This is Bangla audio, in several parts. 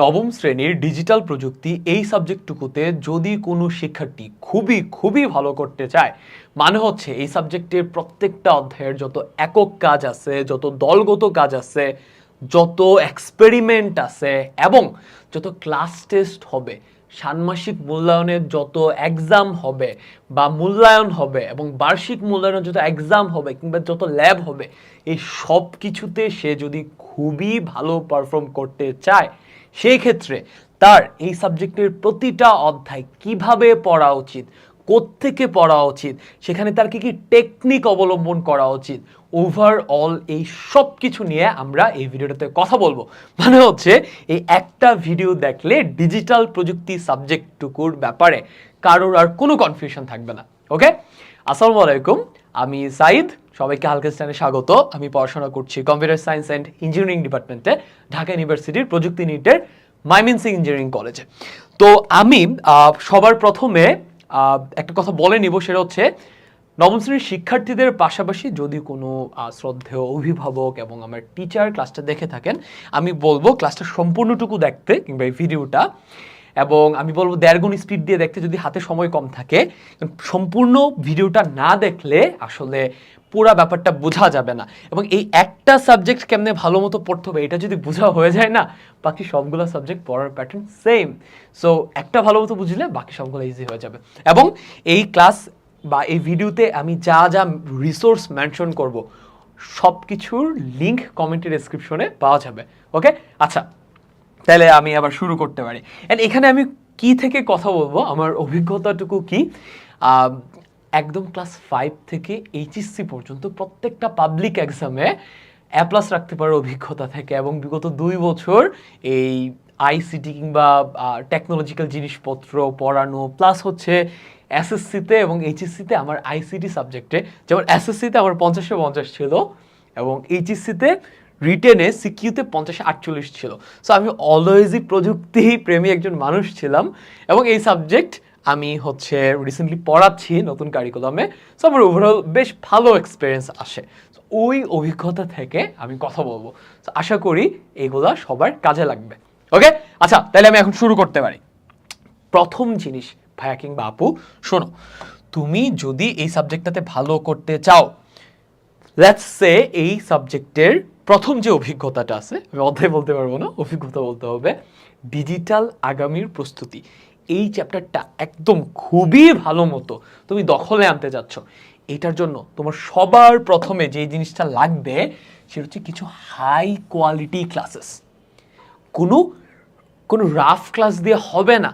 নবম শ্রেণির ডিজিটাল প্রযুক্তি এই সাবজেক্টটুকুতে যদি কোনো শিক্ষার্থী খুবই খুবই ভালো করতে চায় মানে হচ্ছে এই সাবজেক্টের প্রত্যেকটা অধ্যায়ের যত একক কাজ আছে, যত দলগত কাজ আছে, যত এক্সপেরিমেন্ট আছে এবং যত ক্লাস টেস্ট হবে, ষান্মাসিক মূল্যায়নের যত এক্সাম হবে বা মূল্যায়ন হবে এবং বার্ষিক মূল্যায়নের যত এক্সাম হবে কিংবা যত ল্যাব হবে, এই সব কিছুতে সে যদি খুবই ভালো পারফর্ম করতে চায় সেই ক্ষেত্রে তার এই সাবজেক্টের প্রতিটা অধ্যায় কীভাবে পড়া উচিত, কোত্থেকে পড়া উচিত, সেখানে তার কি কি টেকনিক অবলম্বন করা উচিত ওভারঅল এই সব কিছু নিয়ে আমরা এই ভিডিওটাতে কথা বলব। মানে হচ্ছে এই একটা ভিডিও দেখলে ডিজিটাল প্রযুক্তি সাবজেক্টটুকুর ব্যাপারে কারোর আর কোনো কনফিউশন থাকবে না ওকে আসসালামু আলাইকুম, আমি সাইদ সবাইকে হালকেস্টানে স্বাগত। আমি পড়াশোনা করছি কম্পিউটার সায়েন্স অ্যান্ড ইঞ্জিনিয়ারিং ডিপার্টমেন্টে, ঢাকা ইউনিভার্সিটির প্রযুক্তি নিটের মাইমিনসিং ইঞ্জিনিয়ারিং কলেজে। তো আমি সবার প্রথমে একটা কথা বলে নিব, সেটা হচ্ছে, নবম শ্রেণির শিক্ষার্থীদের পাশাপাশি যদি কোনো শ্রদ্ধেয় অভিভাবক এবং আমার টিচার ক্লাসটা দেখে থাকেন, আমি বলব ক্লাসটা সম্পূর্ণটুকু দেখতে কিংবা এই ভিডিওটা এবং আমি বলব দেড় গুণ স্পিড দিয়ে দেখতে যদি হাতে সময় কম থাকে সম্পূর্ণ ভিডিওটা না দেখলে আসলে পুরো ব্যাপারটা বোঝা যাবে না। এবং এই একটা সাবজেক্ট কেমনে ভালো মতো পড়তে হবে, এটা যদি বোঝা হয়ে যায় না, বাকি সবগুলো সাবজেক্ট পড়ার প্যাটার্ন সেম সো একটা ভালো মতো বুঝলে বাকি সবগুলো ইজি হয়ে যাবে। এবং এই ক্লাস বা এই ভিডিওতে আমি যা যা রিসোর্স মেনশন করব সব কিছুর লিঙ্ক কমেন্টের ডেসক্রিপশনে পাওয়া যাবে। ওকে আচ্ছা তাহলে আমি আবার শুরু করতে পারি। অ্যান্ড এখানে আমি কি থেকে কথা বলব, আমার অভিজ্ঞতাটুকু কি? একদম ক্লাস ফাইভ থেকে এইচএসসি পর্যন্ত প্রত্যেকটা পাবলিক এক্সামে এ প্লাস রাখতে পারার অভিজ্ঞতা থেকে এবং বিগত দুই বছর এই আইসিটি কিংবা টেকনোলজিক্যাল জিনিসপত্র পড়ানো প্লাস হচ্ছে এসএসসিতে এবং এইচএসসিতে আমার আইসিটি সাবজেক্টে যেমন এসএসসিতে আমার পঞ্চাশে পঞ্চাশ ছিল এবং এইচএসসিতে রিটেনে সিকিউতে পঞ্চাশে আটচল্লিশ ছিল। সো আমি অলওয়েজই প্রযুক্তি প্রেমী একজন মানুষ ছিলাম এবং এই সাবজেক্ট আমি হচ্ছে রিসেন্টলি পড়াচ্ছি নতুন কারিকুলামে সো আমার ওভারঅল বেশ ভালো এক্সপিরিয়েন্স আসে। ওই অভিজ্ঞতা থেকে আমি কথা বলব। আশা করি এইগুলা সবার কাজে লাগবে। ওকে আচ্ছা তাহলে আমি এখন শুরু করতে পারি। প্রথম জিনিস, ভাইয়া কিংবা আপু, শোনো, তুমি যদি এই সাবজেক্টটাতে ভালো করতে চাও লেটস সে এই সাবজেক্টের প্রথম যে অভিজ্ঞতাটা আছে, আমি অধ্যায় বলতে পারব না, অভিজ্ঞতা বলতে হবে ডিজিটাল আগামীর প্রস্তুতি। এই চ্যাপ্টারটা একদম খুবই ভালো মতো তুমি দখলে আনতে যাচ্ছ। এটার জন্য তোমার সবার প্রথমে যে জিনিসটা লাগবে সেটা হচ্ছে কিছু হাই কোয়ালিটি ক্লাসেস কোনো কোনো রাফ ক্লাস দিয়ে হবে না।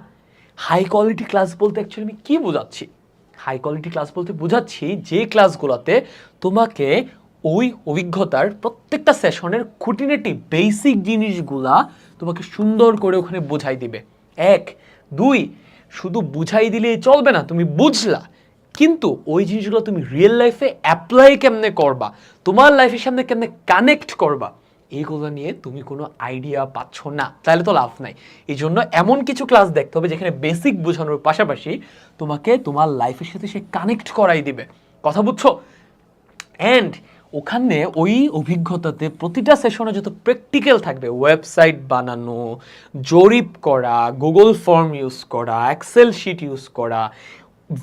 হাই কোয়ালিটি ক্লাস বলতে অ্যাকচুয়ালি আমি কী বোঝাচ্ছি? হাই কোয়ালিটি ক্লাস বলতে বোঝাচ্ছি যে ক্লাসগুলোতে তোমাকে ওই অভিজ্ঞতার প্রত্যেকটা সেশনের খুঁটিনাটি বেসিক জিনিসগুলা তোমাকে সুন্দর করে ওখানে বোঝাই দিবে। এক দুই, শুধু বুঝাই দিলেই চলবে না, তুমি বুঝলা। কিন্তু ওই জিনিসগুলো তুমি রিয়েল লাইফে অ্যাপ্লাই কেমনে করবা? তোমার লাইফের সামনে কেমনে কানেক্ট করবা? এইগুলো নিয়ে তুমি কোনো আইডিয়া পাচ্ছ না। তাহলে তো লাভ নাই। এই জন্য এমন কিছু ক্লাস দেখতে হবে যেখানে বেসিক বোঝানোর পাশাপাশি তোমাকে তোমার লাইফের সাথে সে কানেক্ট করাই দিবে। কথা বুঝছ? অ্যান্ড ওখানে ওই অভিজ্ঞতাতে প্রতিটা সেশনে যত প্র্যাকটিক্যাল থাকবে ওয়েবসাইট বানানো, জরিপ করা গুগল ফর্ম ইউজ করা এক্সেল শিট ইউজ করা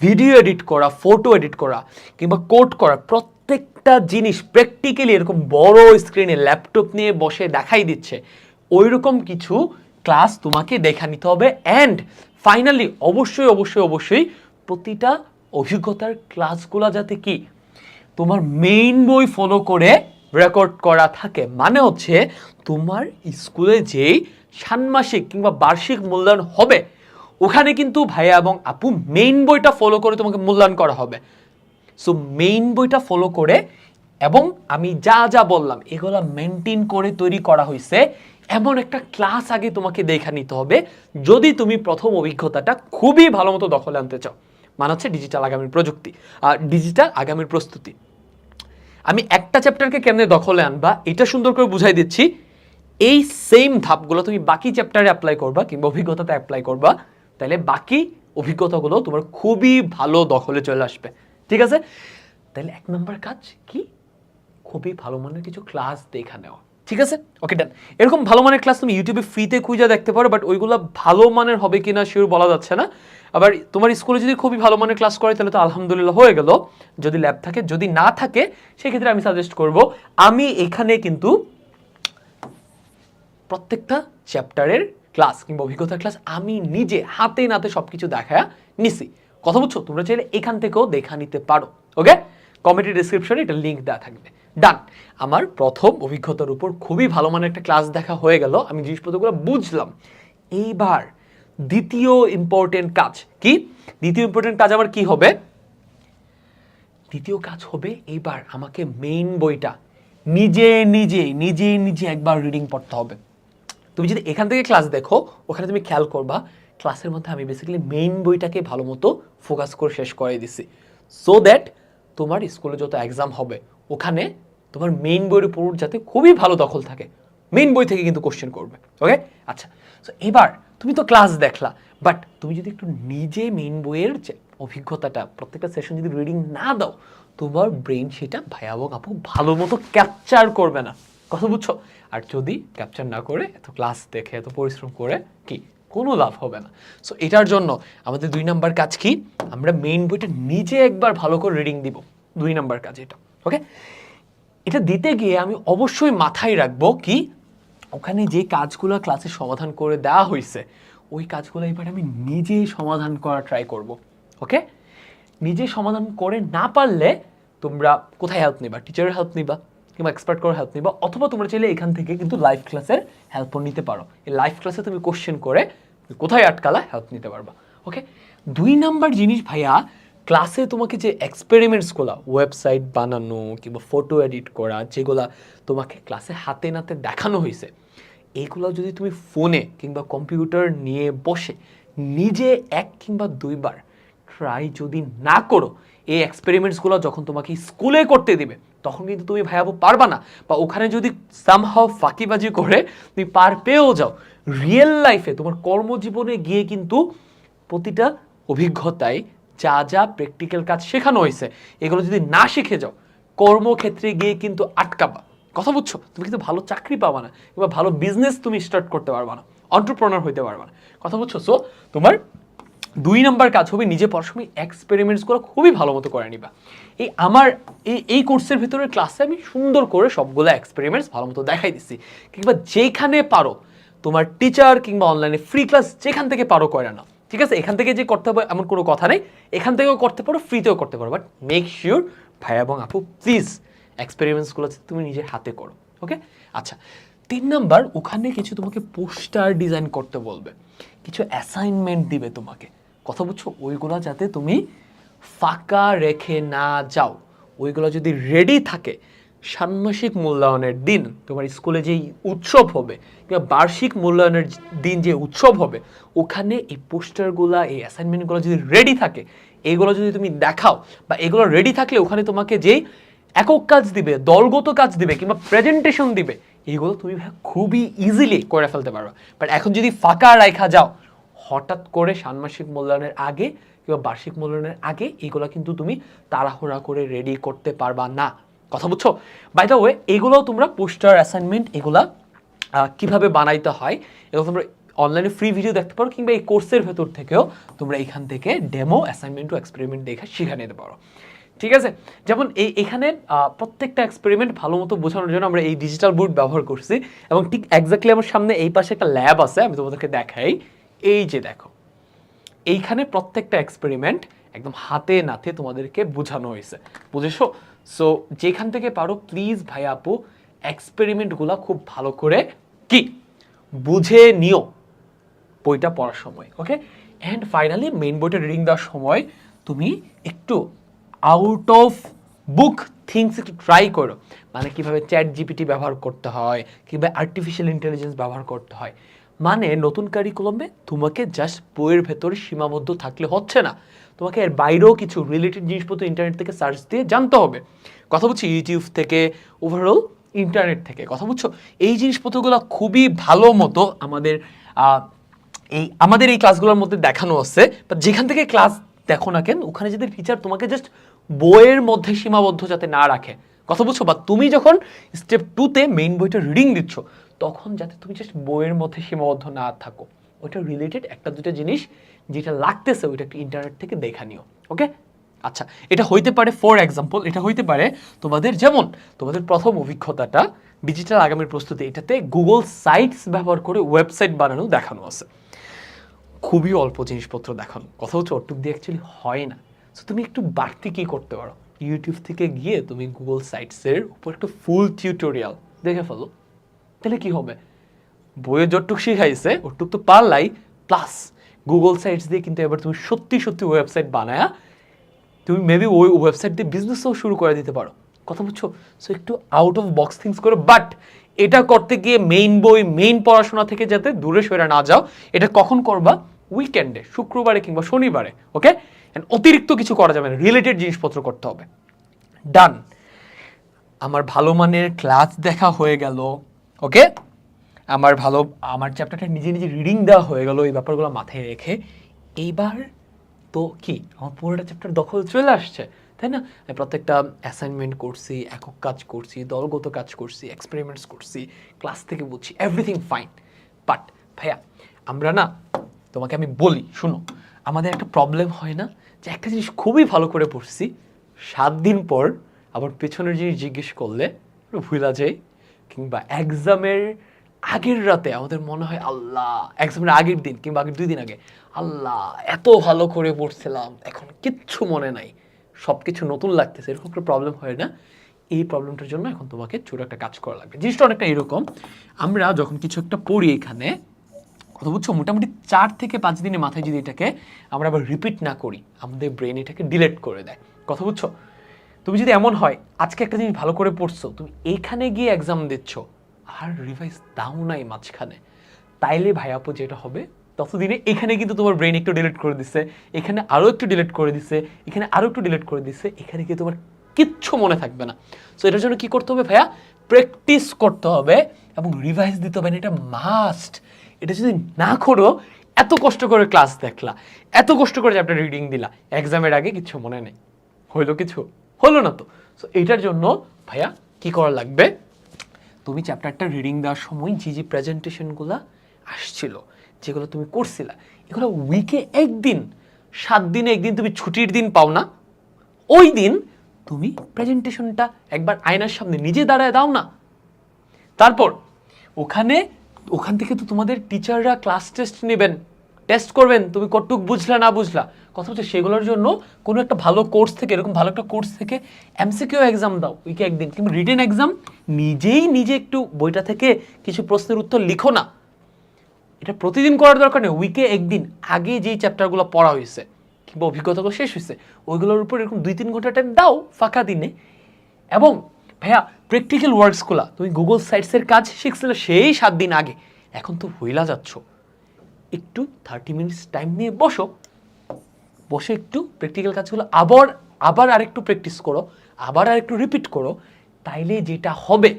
ভিডিও এডিট করা ফটো এডিট করা, কিংবা কোড করা, প্রত্যেকটা জিনিস প্র্যাকটিক্যালি এরকম বড় স্ক্রিনে ল্যাপটপ নিয়ে বসে দেখাই দিচ্ছে। ওইরকম কিছু ক্লাস তোমাকে দেখা নিতে হবে অ্যান্ড ফাইনালি অবশ্যই অবশ্যই অবশ্যই প্রতিটা অভিজ্ঞতার ক্লাসগুলো যাতে কি তোমার মেইন বই ফলো করে রেকর্ড করা থাকে। মানে হচ্ছে তোমার স্কুলে যেই ষান্মাসিক কিংবা বার্ষিক মূল্যায়ন হবে, ওখানে কিন্তু ভাইয়া এবং আপু মেইন বইটা ফলো করে তোমাকে মূল্যায়ন করা হবে। সো মেইন বইটা ফলো করে এবং আমি যা যা বললাম, এগুলা মেনটেন করে তৈরি করা হয়েছে। এমন একটা ক্লাস আগে তোমাকে দেখা নিতে হবে। যদি তুমি প্রথম অভিজ্ঞতাটা খুবই ভালো মতো দখলে আনতে চাও। মানে হচ্ছে ডিজিটাল আগামীর প্রযুক্তি আর ডিজিটাল আগামীর প্রস্তুতি। আমি একটা চ্যাপ্টারকে কেমনে দখলে আনবা, এটা সুন্দর করে বুঝাই দিচ্ছি। এই সেম ধাপগুলো তুমি বাকি চ্যাপ্টারে অ্যাপ্লাই করবা কিংবা অভিজ্ঞতাতে অ্যাপ্লাই করবা, তাহলে বাকি অভিজ্ঞতাগুলো তোমার খুবই ভালো দখলে চলে আসবে। ঠিক আছে? তাহলে এক নম্বর কাজ কি? খুবই ভালো মানের কিছু ক্লাস দেখা নেওয়া। ঠিক আছে? ওকে ডান এরকম ভালো মানের ক্লাস তুমি ইউটিউবে ফ্রিতে খুঁজে দেখতে পারো বাট ওইগুলো ভালো মানের হবে কিনা শিওর বলা যাচ্ছে না। আবার তোমার স্কুলে যদি খুবই ভালো মানের ক্লাস করে, তাহলে তো আলহামদুলিল্লাহ হয়ে গেল। যদি ল্যাব থাকে, যদি না থাকে, সেক্ষেত্রে আমি সাজেস্ট করব, আমি এখানে কিন্তু প্রত্যেকটা চ্যাপ্টারের ক্লাস কিংবা অভিজ্ঞতার ক্লাস আমি নিজে হাতে নাতে সবকিছু দেখা নিছি। কথা বুঝছ তোমরা চাইলে এখান থেকেও দেখা নিতে পারো। ওকে কমেন্টের ডিসক্রিপশনে এটা লিঙ্ক দেওয়া থাকবে। ডান আমার প্রথম অভিজ্ঞতার উপর খুবই ভালো মানের একটা ক্লাস দেখা হয়ে গেল, আমি জিনিসপত্রগুলো বুঝলাম। এইবার দ্বিতীয় ইম্পর্টেন্ট কাজ কি? দ্বিতীয় ইম্পর্টেন্ট কাজ আমার কি হবে? দ্বিতীয় কাজ হবে এইবার আমাকে মেইন বইটা নিজে নিজে নিজে নিজে একবার রিডিং পড়তে হবে। তুমি যদি এখান থেকে ক্লাস দেখো, ওখানে তুমি খেয়াল করবা ক্লাসের মধ্যে আমি বেসিক্যালি মেইন বইটাকে ভালো মতো ফোকাস করে শেষ করে দিছি। সো দ্যাট তোমার স্কুলে যত এক্সাম হবে ওখানে তোমার মেইন বইয়ের উপর যাতে খুবই ভালো দখল থাকে। মেইন বই থেকে কিন্তু কোশ্চেন করবে ওকে আচ্ছা সো এবার তুমি তো ক্লাস দেখলা বাট তুমি যদি একটু নিজে মেইন বইয়ের যে অভিজ্ঞতাটা, প্রত্যেকটা সেশন যদি রিডিং না দাও, তোমার ব্রেন সেটা ভয়াবহ আপু ভালো মতো ক্যাপচার করবে না। কথা বুঝছ? আর যদি ক্যাপচার না করে, এত ক্লাস দেখে, এত পরিশ্রম করে, কি? কোনো লাভ হবে না। সো এটার জন্য আমাদের দুই নাম্বার কাজ কি? আমরা মেইন বইটা নিজে একবার ভালো করে রিডিং দিব। দুই নাম্বার কাজ এটা। ওকে এটা দিতে গিয়ে আমি অবশ্যই মাথায় রাখব কি, ওখানে যে কাজগুলো ক্লাসে সমাধান করে দেওয়া হয়েছে ওই কাজগুলো এবার আমি নিজেই সমাধান করা ট্রাই করব। ওকে নিজে সমাধান করে না পারলে তোমরা কোথায় হেল্প নিবা? টিচারের হেল্প নিবা কিংবা এক্সপার্ট করার হেল্প নিবা, অথবা তোমরা চাইলে এখান থেকে কিন্তু লাইভ ক্লাসের হেল্পও নিতে পারো। এই লাইভ ক্লাসে তুমি কোশ্চেন করে কোথায় আটকালা হেল্প নিতে পারবা। ওকে দুই নাম্বার জিনিস ভাইয়া ক্লাসে তোমাকে যে এক্সপেরিমেন্টসগুলো ওয়েবসাইট বানানো কিংবা ফটো এডিট করা, যেগুলা তোমাকে ক্লাসে হাতে নাতে দেখানো হয়েছে এইগুলো যদি তুমি ফোনে কিংবা কম্পিউটার নিয়ে বসে নিজে এক কিংবা দুইবার ট্রাই যদি না করো, এই এক্সপেরিমেন্টসগুলো যখন তোমাকে স্কুলে করতে দিবে, তখন কিন্তু তুমি ভাইয়াবো পারবা না, বা ওখানে যদি সামহাও ফাঁকিবাজি করে তুমি পার পেয়েও যাও রিয়েল লাইফে তোমার কর্মজীবনে গিয়ে কিন্তু প্রতিটা অভিজ্ঞতায় যা যা প্র্যাকটিক্যাল কাজ শেখানো হয়েছে, এগুলো যদি না শিখে যাও, কর্মক্ষেত্রে গিয়ে কিন্তু আটকাবা। কথা বুঝছ? তুমি কিন্তু ভালো চাকরি পাবা না, কিংবা ভালো বিজনেস তুমি স্টার্ট করতে পারবা না অন্টারপ্রনার হইতে পারবা না। কথা বুঝছ? সো তোমার দুই নম্বর কাজ হবে নিজে পড়াশোনায় এক্সপেরিমেন্টসগুলো খুবই ভালো মতো করে নিবা। এই আমার, এই এই কোর্সের ভিতরে ক্লাসে আমি সুন্দর করে সবগুলো এক্সপেরিমেন্টস ভালো মতো দেখাই দিচ্ছি কিংবা যেখানে পারো, তোমার টিচার কিংবা অনলাইনে ফ্রি ক্লাস যেখান থেকে পারো করে না ঠিক আছে? এখান থেকে যে করতে হবে এমন কোনো কথা নেই। এখান থেকেও করতে পারো ফ্রিতেও করতে পারো বাট মেক শিওর ভাই এবং আপু প্লিজ এক্সপেরিমেন্টসগুলো আছে তুমি নিজের হাতে করো ওকে আচ্ছা তিন নাম্বার, ওখানে কিছু তোমাকে পোস্টার ডিজাইন করতে বলবে। কিছু অ্যাসাইনমেন্ট দিবে তোমাকে। কথা বুঝছ? ওইগুলো যাতে তুমি ফাঁকা রেখে না যাও। ওইগুলো যদি রেডি থাকে ষান্মাসিক মূল্যায়নের দিন তোমার স্কুলে যেই উৎসব হবে কিংবা বার্ষিক মূল্যায়নের দিন যে উৎসব হবে, ওখানে এই পোস্টারগুলা, এই অ্যাসাইনমেন্টগুলো যদি রেডি থাকে, এগুলো যদি তুমি দেখাও বা এগুলো রেডি থাকলে ওখানে তোমাকে যেই একক কাজ দিবে, দলগত কাজ দিবে কিংবা প্রেজেন্টেশন দিবে এইগুলো তুমি খুবই ইজিলি করে ফেলতে পারবে বাট এখন যদি ফাঁকা রাখা যাও, হঠাৎ করে ষান্মাসিক মূল্যায়নের আগে কিংবা বার্ষিক মূল্যায়নের আগে এগুলো কিন্তু তুমি তাড়াহুড়া করে রেডি করতে পারবা না। কথা বুঝছ? বাই দ্য ওয়ে এগুলো তোমরা পোস্টার অ্যাসাইনমেন্ট এগুলা কীভাবে বানাইতে হয়, এগুলো তোমরা অনলাইনে ফ্রি ভিডিও দেখতে পারো কিংবা এই কোর্সের ভেতর থেকেও তোমরা এখান থেকে ডেমো অ্যাসাইনমেন্ট ও এক্সপেরিমেন্ট দেখে শিখে নিতে পারো। ঠিক আছে? যেমন এই, এখানে প্রত্যেকটা এক্সপেরিমেন্ট ভালো মতো বোঝানোর জন্য আমরা এই ডিজিটাল বোর্ড ব্যবহার করছি এবং ঠিক এক্স্যাক্টলি আমার সামনে এই পাশে একটা ল্যাব আছে, আমি তোমাদেরকে দেখাই। এই যে দেখো, এইখানে প্রত্যেকটা এক্সপেরিমেন্ট একদম হাতে নাতে তোমাদেরকে বোঝানো হয়েছে। বুঝেছ? সো যেখান থেকে পারো প্লিজ ভাই আপু এক্সপেরিমেন্টগুলো খুব ভালো করে কি? বুঝে নিও বইটা পড়ার সময় ওকে অ্যান্ড ফাইনালি মেইন বইটা রিডিং দেওয়ার সময় তুমি একটু আউট অফ বুক থিংস একটু ট্রাই করো। মানে কীভাবে চ্যাট জিপিটি ব্যবহার করতে হয়, কিংবা আর্টিফিশিয়াল ইন্টেলিজেন্স ব্যবহার করতে হয়। মানে নতুন কারিকুলামে তোমাকে জাস্ট বইয়ের ভেতরে সীমাবদ্ধ থাকলে হচ্ছে না। তোমাকে এর বাইরেও কিছু রিলেটেড জিনিসপত্র ইন্টারনেট থেকে সার্চ দিয়ে জানতে হবে। কথা বলছি ইউটিউব থেকে ওভারঅল ইন্টারনেট থেকে। কথা বুঝছ এই জিনিসপত্রগুলো খুবই ভালো মতো আমাদের এই আমাদের এই ক্লাসগুলোর মধ্যে দেখানো আছে। বা যেখান থেকে ক্লাস দেখো না কেন, ওখানে যদি টিচার তোমাকে জাস্ট বইয়ের মধ্যে সীমাবদ্ধ যাতে না রাখে। কথা বুঝছ বা তুমি যখন স্টেপ টুতে মেইন বইটা রিডিং দিচ্ছ তখন যাতে তুমি জাস্ট বইয়ের মধ্যে সীমাবদ্ধ না থাকো। ওইটা রিলেটেড একটা দুটো জিনিস যেটা লাগতেছে ওইটা একটু ইন্টারনেট থেকে দেখা নিও ওকে আচ্ছা এটা হইতে পারে ফর এক্সাম্পল এটা হইতে পারে তোমাদের যেমন, তোমাদের প্রথম অভিজ্ঞতাটা ডিজিটাল আগামীর প্রস্তুতি, এটাতে গুগল সাইটস ব্যবহার করে ওয়েবসাইট বানানো দেখানো আছে। খুবই অল্প জিনিসপত্র দেখানো, কথা হচ্ছে অটুক দিয়ে অ্যাকচুয়ালি হয় না। সো তুমি একটু বাড়তি কী করতে পারো? ইউটিউব থেকে গিয়ে তুমি গুগল সাইটসের উপর একটা ফুল টিউটোরিয়াল দেখে ফেলো। তাহলে কি হবে? বইয়ে যতটুক শিখাইছে ওটুক তো পারলাই প্লাস গুগল সাইটস দিয়ে কিন্তু এবার তুমি সত্যি সত্যি ওয়েবসাইট বানায়া, তুমি মেবি ওই ওয়েবসাইট দিয়ে বিজনেসও শুরু করে দিতে পারো। কথা বুঝছ? সো একটু আউট অফ বক্স থিংস করো বাট এটা করতে গিয়ে মেইন বই মেইন পড়াশোনা থেকে যাতে দূরে সরে না যাও, এটা কখন করবা? উইকেন্ডে শুক্রবারে কিংবা শনিবারে ওকে অতিরিক্ত কিছু করা যাবে না রিলেটেড জিনিসপত্র করতে হবে। ডান আমার ভালো মানের ক্লাস দেখা হয়ে গেল। ওকে আমার ভালো, আমার চ্যাপ্টারটা নিজে নিজে রিডিং দেওয়া হয়ে গেল, এই ব্যাপারগুলো মাথায় রেখে। এইবার তো কি? আমার পুরোটা চ্যাপ্টার দখল চলে আসছে, তাই না? প্রত্যেকটা অ্যাসাইনমেন্ট করছি, একক কাজ করছি, দলগত কাজ করছি এক্সপেরিমেন্টস করছি ক্লাস থেকে বুঝছি এভরিথিং ফাইন বাট ভাইয়া, আমরা না, তোমাকে আমি বলি, শুনো, আমাদের একটা প্রবলেম হয় না যে একটা জিনিস খুবই ভালো করে পড়ছি, সাত দিন পর আবার পেছনের জিনিস জিজ্ঞেস করলে ভুলা যাই কিংবা এক্সামের আগের রাতে আমাদের মনে হয়, আল্লাহ এক্সামের আগের দিন কিংবা আগের দুই দিন আগে, আল্লাহ, এত ভালো করে পড়ছিলাম, এখন কিচ্ছু মনে নাই। সব কিছু নতুন লাগতেছে, এরকম একটা প্রবলেম হয় না। এই প্রবলেমটার জন্য এখন তোমাকে ছোটো একটা কাজ করা লাগবে। জিনিসটা অনেকটা এরকম, আমরা যখন কিছু একটা পড়ি এখানে, কথা বুঝছ মোটামুটি চার থেকে পাঁচ দিনের মাথায় যদি এটাকে আমরা আবার রিপিট না করি, আমাদের ব্রেন এটাকে ডিলেট করে দেয়। কথা বুঝছ তুমি যদি এমন হয়, আজকে একটা জিনিস ভালো করে পড়ছো, তুমি এইখানে গিয়ে এক্সাম দিচ্ছ, আর রিভাইজ দাও নাই মাঝখানে। তাইলে ভাই আপু যেটা হবে, ততদিনে এখানে কিন্তু তোমার ব্রেন একটু ডিলিট করে দিচ্ছে এখানে আরও একটু ডিলিট করে দিচ্ছে এখানে আরও একটু ডিলিট করে দিচ্ছে এখানে গিয়ে তোমার কিচ্ছু মনে থাকবে না। সো এটার জন্য কি করতে হবে ভাইয়া? প্র্যাকটিস করতে হবে এবং রিভাইজ দিতে হবে না এটা মাস্ট এটা যদি না করো, এত কষ্ট করে ক্লাস দেখলা, এত কষ্ট করে চ্যাপ্টার রিডিং দিলা এক্সামের আগে কিছু মনে নেই। হইল কিছু? হলো না তো। সো এইটার জন্য ভাইয়া কি করা লাগবে? তুমি চ্যাপ্টারটা রিডিং দেওয়ার সময় যে যে প্রেজেন্টেশনগুলো আসছিল, যেগুলো তুমি করছিলা, এগুলো উইকে একদিন, সাত দিনে একদিন তুমি ছুটির দিন পাও না। ওই দিন তুমি প্রেজেন্টেশনটা একবার আয়নার সামনে নিজে দাঁড়ায় দাও না। তারপর ওখানে, ওখান থেকে তো তোমাদের টিচাররা ক্লাস টেস্ট নেবেন। টেস্ট করবেন, তুমি কতটুক বুঝলা, না বুঝলা। কথা হচ্ছে সেগুলোর জন্য কোনো একটা ভালো কোর্স থেকে, এরকম ভালো একটা কোর্স থেকে এমসিকিউ এক্সাম দাও উইকে একদিন কিন্তু রিটেন এক্সাম নিজেই নিজে একটু বইটা থেকে কিছু প্রশ্নের উত্তর লিখো না। এটা প্রতিদিন করার দরকার নেই উইকে একদিন আগে যেই চ্যাপ্টারগুলো পড়া হয়েছে, কিংবা অভিজ্ঞতাগুলো শেষ হয়েছে, ওইগুলোর উপর এরকম দুই তিন ঘণ্টা টাইম দাও ফাঁকা দিনে। এবং ভাইয়া প্র্যাকটিক্যাল ওয়ার্কসগুলো তুমি গুগল সাইটসের কাজ শিখছিলে সেই সাত দিন আগে, এখন তো হইলা যাচ্ছ। একটু থার্টি মিনিটস টাইম নিয়ে বসো। বসে একটু প্র্যাকটিক্যাল কাজগুলো আবার আবার আরেকটু প্র্যাকটিস করো, আবার আরেকটু রিপিট করো, তাইলে যেটা হবে,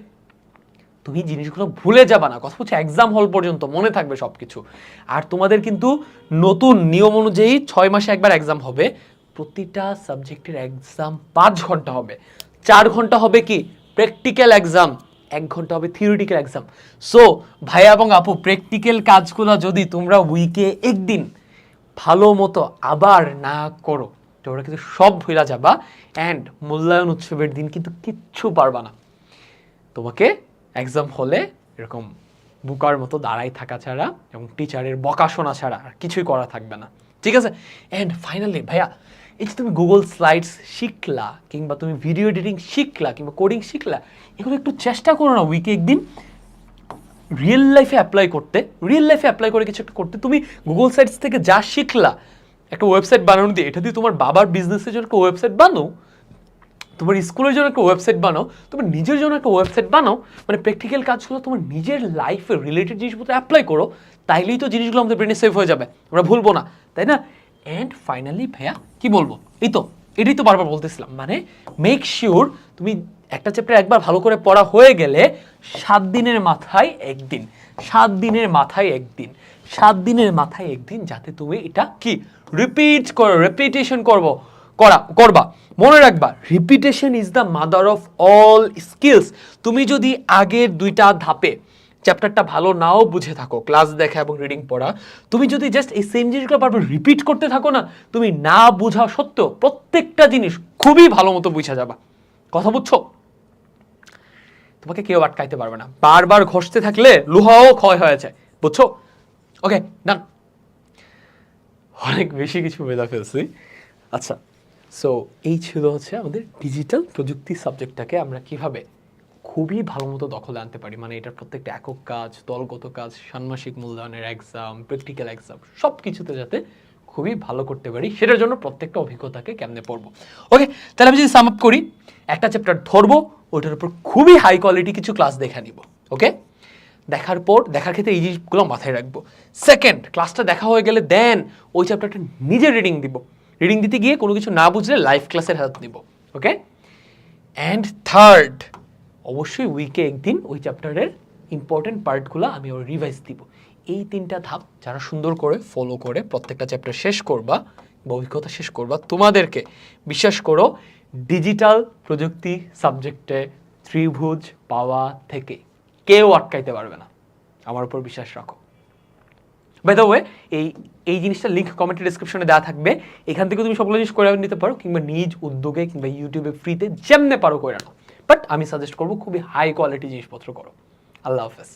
তুমি জিনিসগুলো ভুলে যাবে না। কথা হচ্ছে এক্সাম হল পর্যন্ত মনে থাকবে সব কিছু আর তোমাদের কিন্তু নতুন নিয়ম অনুযায়ী ছয় মাসে একবার এক্সাম হবে। প্রতিটা সাবজেক্টের এক্সাম পাঁচ ঘণ্টা হবে। চার ঘণ্টা হবে কি? প্র্যাকটিক্যাল এক্সাম এক ঘণ্টা হবে থিওরিটিক্যাল এক্সাম সো ভাইয়া এবং আপু প্র্যাকটিক্যাল কাজগুলো যদি তোমরা উইকে একদিন ভালো মতো আবার না করো, তোমরা কিন্তু সব ভুলা যাবা অ্যান্ড মূল্যায়ন উৎসবের দিন কিন্তু কিচ্ছু পারবা না। তোমাকে এক্সাম হলে এরকম বুকার মতো দাঁড়াই থাকা ছাড়া এবং টিচারের বকা শোনা ছাড়া আর কিছুই করা থাকবে না। ঠিক আছে? অ্যান্ড ফাইনালি ভাইয়া এই যে তুমি গুগল স্লাইডস শিখলা কিংবা তুমি ভিডিও এডিটিং শিখলা কিংবা কোডিং শিখলা, এগুলো একটু চেষ্টা করো না উইকে একদিন। রিয়েল লাইফে অ্যাপ্লাই করতে। রিয়েল লাইফে অ্যাপ্লাই করে কিছু একটা করতে। তুমি গুগল সাইটস থেকে যা শিখলা, একটা ওয়েবসাইট বানানো দিয়ে, এটা দিয়ে তোমার বাবার বিজনেসের জন্য একটা ওয়েবসাইট বানো তোমার স্কুলের জন্য একটা ওয়েবসাইট বানাও, তোমার নিজের জন্য একটা ওয়েবসাইট বানাও। মানে প্র্যাকটিক্যাল কাজগুলো তোমার নিজের লাইফে রিলেটেড জিনিসপত্র অ্যাপ্লাই করো, তাইলেই তো জিনিসগুলো আমাদের ব্রেনে সেভ হয়ে যাবে। আমরা ভুলবো না, তাই না? অ্যান্ড ফাইনালি ভাইয়া, কি বলব? এই তো, এটাই তো বারবার বলতেছিলাম। মানে মেক শিওর তুমি একটা চ্যাপ্টার একবার ভালো করে পড়া হয়ে গেলে সাত দিনের মাথায় একদিন। সাত দিনের মাথায় একদিন। সাত দিনের মাথায় একদিন যাতে তুমি এটা কি? রিপিট করো রেপিটেশন করব, করা, করবা। মনে রাখবা repetition is the mother of all skills তুমি যদি আগের দুইটা ধাপে চ্যাপ্টারটা ভালো নাও বুঝে থাকো ক্লাস দেখা এবং রিডিং পড়া। তুমি যদি জাস্ট এই সেম জিনিসগুলো বারবার রিপিট করতে থাকো না, তুমি না বোঝা সত্ত্বেও প্রত্যেকটা জিনিস খুবই ভালো মতো বুঝা যাবা। কথা বুঝছ? তোমাকে কেউ আটকাইতে পারবে না। বারবার ঘষতে থাকলে লোহাও ক্ষয় হয়ে যায়। বুঝছ? ওকে ডান অনেক বেশি কিছু বেদা ফেলছি। আচ্ছা সো এই ছিল হচ্ছে আমাদের ডিজিটাল প্রযুক্তি সাবজেক্টটাকে আমরা কীভাবে খুবই ভালো মতো দখলে আনতে পারি। মানে এটার প্রত্যেকটা একক কাজ, দলগত কাজ ষান্মাসিক মূল্যায়নের এক্সাম প্র্যাকটিক্যাল এক্সাম সব কিছুতে যাতে খুবই ভালো করতে পারি, সেটার জন্য প্রত্যেকটা অভিজ্ঞতাকে কেমনে পড়ব। ওকে তাহলে আমি যদি সাম আপ করি, একটা চ্যাপ্টার ধরবো ওইটার উপর খুবই হাই কোয়ালিটি কিছু ক্লাস দেখে নিব। ওকে দেখার পর, দেখার ক্ষেত্রে এই জিনিসগুলো মাথায় রাখব। সেকেন্ড ক্লাসটা দেখা হয়ে গেলে দেন ওই চ্যাপ্টারটা নিজে রিডিং দিব। রিডিং দিতে গিয়ে কোনো কিছু না বুঝলে লাইভ ক্লাসের হেল্প নিব। ওকে অ্যান্ড থার্ড অবশ্যই উইকে একদিন ওই চ্যাপ্টারের ইম্পর্টেন্ট পার্টগুলো আমি ওর রিভাইজ দিব। এই তিনটা ধাপ যারা সুন্দর করে ফলো করে প্রত্যেকটা চ্যাপ্টার শেষ করবা বা অভিজ্ঞতা শেষ করবা, তোমাদেরকে বিশ্বাস করো ডিজিটাল প্রযুক্তি সাবজেক্টে ত্রিভুজ পাওয়া থেকে কেউ আটকাইতে পারবে না। আমার উপর বিশ্বাস রাখো। বাই ওয়ে এই এই জিনিসটা লিঙ্ক কমেন্টে ডিসক্রিপশনে দেওয়া থাকবে। এখান থেকে তুমি সকল জিনিস করে নিতে পারো কিংবা নিজ উদ্যোগে কিংবা ইউটিউবে ফ্রিতে যেমনে পারো করে নাও। বাট আমি সাজেস্ট করব খুবই হাই কোয়ালিটি জিনিসপত্র করো। আল্লাহ হাফেজ।